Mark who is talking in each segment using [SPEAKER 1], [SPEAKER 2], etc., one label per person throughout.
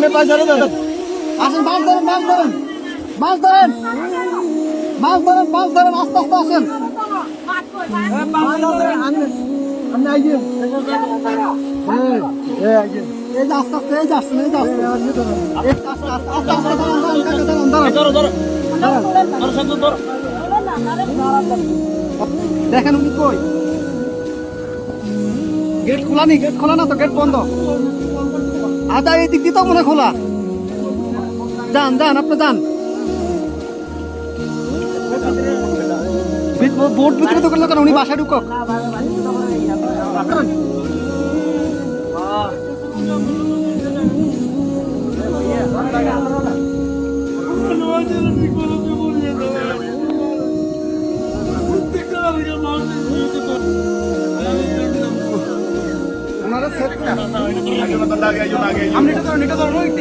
[SPEAKER 1] সামনে ধরে ধরেন আসেন মাছ ধরেন মাছ ধরেন। মাছ ধরেন। মাছ ধরেন মাছ ধরেন আস্তে আস্তে আসেন। আপনি আইয়েন হ্যাঁ এই যে। আস্তে আস্তে এই যে আসছেন এই যে আসছেন। আস্তে আস্তে আস্তে আস্তে দাঁড়ান দাঁড়ান দাঁড়ান দাঁড়ান দাঁড়ান দেখেন উনি কই। গেট খোলা নেই গেট খোলা না তো গেট বন্ধ। আদা এই দিক দিতে মনে খোলা। যান যান আপনি যান বোর্ড ভিতরে তো করল কেন? উনি বাসায় ঢুকক।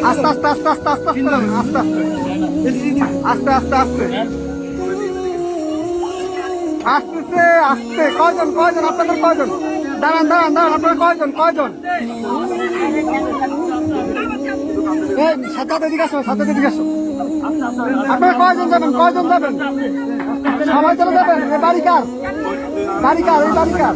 [SPEAKER 1] আস্তে আস্তে আস্তে আস্তে আস্তে আস্তে আস্তে আস্তে আস্তে আস্তে আস্তে আসতেছে কয়জন কয়জন আপনাদের কয়জন দাঁড়ান দাঁড়ান দাঁড়ান আপনারা কয়জন কয়জন এই সাথে দিকে আসো সাথে দিকে আসো আপনারা কয়জন যাবেন কয়জন যাবেন সবাই চলে যাবেন এই বাড়ি কার বাড়ি কার এই বাড়ি কার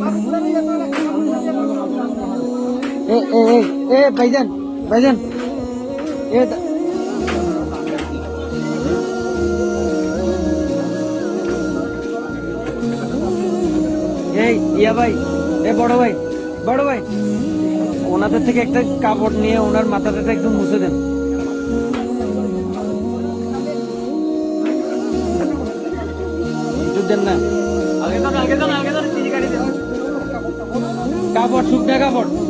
[SPEAKER 2] এ এ এ ভাইজান ভাইজান। এ এই, ইয়া ভাই, এ বড় ভাই বড় ভাই। ওনাদের থেকে একটা কাপড় নিয়ে ওনার মাথাটা একটু মুছে দেন। একটু দেন না। কাপড় শুকনা কাপড়?